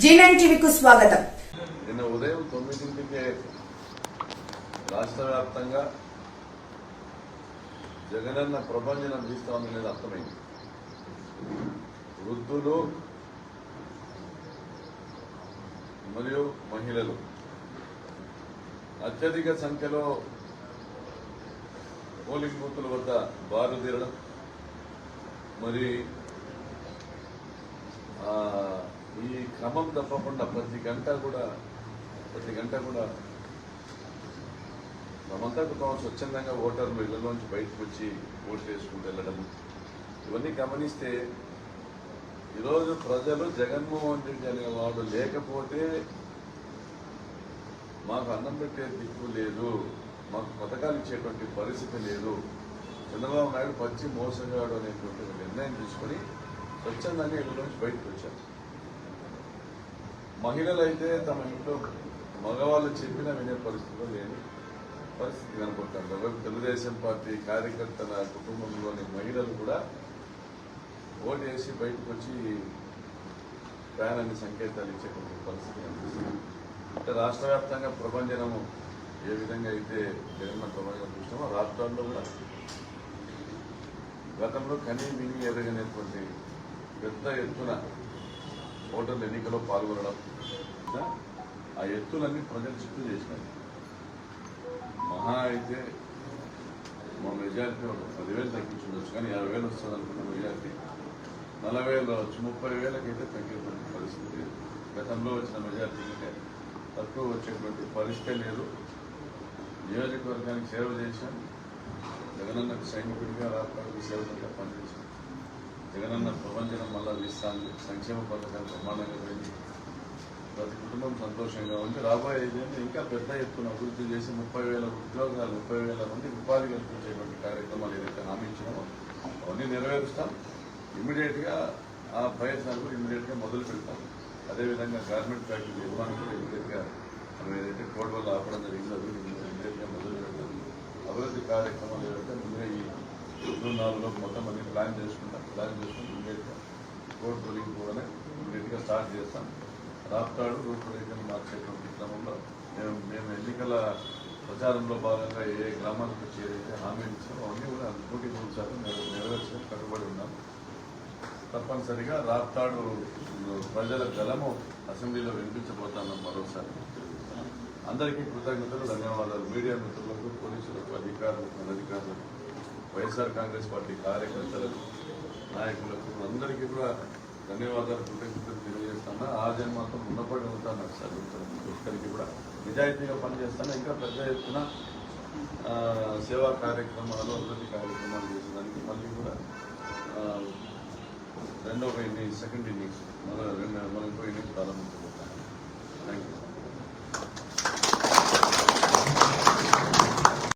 G టీవీకు స్వాగతం. నిన్న ఉదయం తొమ్మిదింటికే రాష్ట్ర వ్యాప్తంగా జగనన్న ప్రభంజనం తీస్తామనేది అర్థమైంది. వృద్ధులు మరియు మహిళలు అత్యధిక సంఖ్యలో పోలింగ్ బూతుల వద్ద బారు తీరడం మరి ఆ, ఈ క్రమం తప్పకుండా ప్రతి గంట కూడా ప్రతి గంట కూడా మనమంతా కుటుంబం స్వచ్ఛందంగా ఓటర్లు ఇళ్ళలోంచి బయటకు వచ్చి ఓట్లు వేసుకుంటూ వెళ్ళడం ఇవన్నీ గమనిస్తే ఈరోజు ప్రజలు జగన్మోహన్ రెడ్డి అనేవాడు లేకపోతే మాకు అన్నం పెట్టే దిక్కు లేదు మాకు పథకాలు ఇచ్చేటువంటి పరిస్థితి లేదు. చంద్రబాబు నాయుడు పచ్చి మోసగాడు అనేటువంటి నిర్ణయం తీసుకొని స్వచ్ఛందంగా ఇళ్ళలోంచి బయటకు వచ్చారు. మహిళలు అయితే తమ ఇంట్లో మగవాళ్ళు చెప్పినా వినే పరిస్థితిలో లేని పరిస్థితి కనపడుతుంది. ఒకవైపు తెలుగుదేశం పార్టీ కార్యకర్తల కుటుంబంలోని మహిళలు కూడా ఓటు వేసి బయటకు వచ్చి ప్రయాణాన్ని సంకేతాలు ఇచ్చేటువంటి పరిస్థితి కనిపిస్తుంది. అంటే రాష్ట్ర వ్యాప్తంగా ప్రభంజనము ఏ విధంగా అయితే జగన్న ప్రభంజనం చూసినామో రాష్ట్రాల్లో కూడా గతంలో కనీ విని ఎరగనటువంటి పెద్ద ఎత్తున ఓటర్ల ఎన్నికలో పాల్గొనడం. ఆ? ఎత్తులన్నీ ప్రజలు చిత్తు చేసినాయి మహా అయితే మా మెజారిటీ ఒక పదివేలు తగ్గించుండొచ్చు కానీ యాభై వేలు వస్తుంది అనుకున్న మెజారిటీ నలభై వేలు రావచ్చు ముప్పై వేలకైతే తగ్గేటువంటి పరిస్థితి లేదు. గతంలో వచ్చిన మెజారిటీ కంటే తక్కువ వచ్చేటువంటి పరిస్థితే లేదు. నియోజకవర్గానికి సేవ చేశాం. జగనన్నకు సైనికుడిగా రాష్ట్రానికి సేవకుడిగా పనిచేశాను జగనన్న ప్రపంచం వల్ల వీస్తాను సంక్షేమ పథకాలు బ్రహ్మాండంగా పెరిగి ప్రతి కుటుంబం సంతోషంగా ఉంది రాబోయే ఐదేళ్ళు ఇంకా పెద్ద ఎత్తున అభివృద్ధి చేసి ముప్పై వేల ఉద్యోగాలు ముప్పై వేల మంది ఉపాధి కల్పించేటువంటి కార్యక్రమాలు ఏదైతే హామీ అవన్నీ నెరవేరుస్తాం. ఇమ్మీడియట్గా ఆ ప్రయత్నాలు కూడా మొదలు పెడతాం. అదేవిధంగా గార్మెంట్ ఫ్యాక్టరీ నిర్మాణం కూడా ఇమ్మీడియట్గా మనం ఏదైతే కోడ్ వల్ల ఆపడం జరిగిందో అభివృద్ధి ఇమ్మీడియట్గా మొదలు పెడతాం. అభివృద్ధి కార్యక్రమాలు ఏవైతే ముందుగా జూన్ నాలుగులో మొత్తం అన్ని ప్లాన్ చేసుకుంటాం. ప్లాన్ చేసుకుని ఇమ్మీడియట్గా కోర్టు రూలింగ్ కూడా ఇమీడియట్గా స్టార్ట్ చేస్తాం. రాప్తాడు రూపురేఖలు మార్చేటువంటి క్రమంలో మేము మేము ఎన్నికల ప్రచారంలో భాగంగా ఏ గ్రామాలకు చేరైతే హామీ ఇచ్చామో అవన్నీ కూడా నూటి మూడు శాతం నెరవేర్చడం కట్టుబడి ఉన్నాం. తప్పనిసరిగా రాప్తాడు ప్రజల గలము అసెంబ్లీలో వినిపించబోతున్నాం మరోసారి. అందరికీ కృతజ్ఞతలు ధన్యవాదాలు. మీడియా మిత్రులకు పోలీసులకు అధికారులకు అనధికారులకు వైఎస్ఆర్ కాంగ్రెస్ పార్టీ కార్యకర్తలకు నాయకులకు అందరికీ కూడా ధన్యవాదాలు కృతజ్ఞతలు తెలియజేస్తాను ఆ జన్మాత్రం రుణపడి ఉంటాను నాకు చదువుతాను ఒక్కరికి కూడా నిజాయితీగా పనిచేస్తాను ఇంకా పెద్ద ఎత్తున సేవా కార్యక్రమాలు అభివృద్ధి కార్యక్రమాలు చేసేదానికి మళ్ళీ కూడా రెండవ ఇన్నింగ్స్ సెకండ్ ఇన్నింగ్స్ మన రెండు మన ఇంకో ఇన్నింగ్స్ ప్రారంభించబోతాను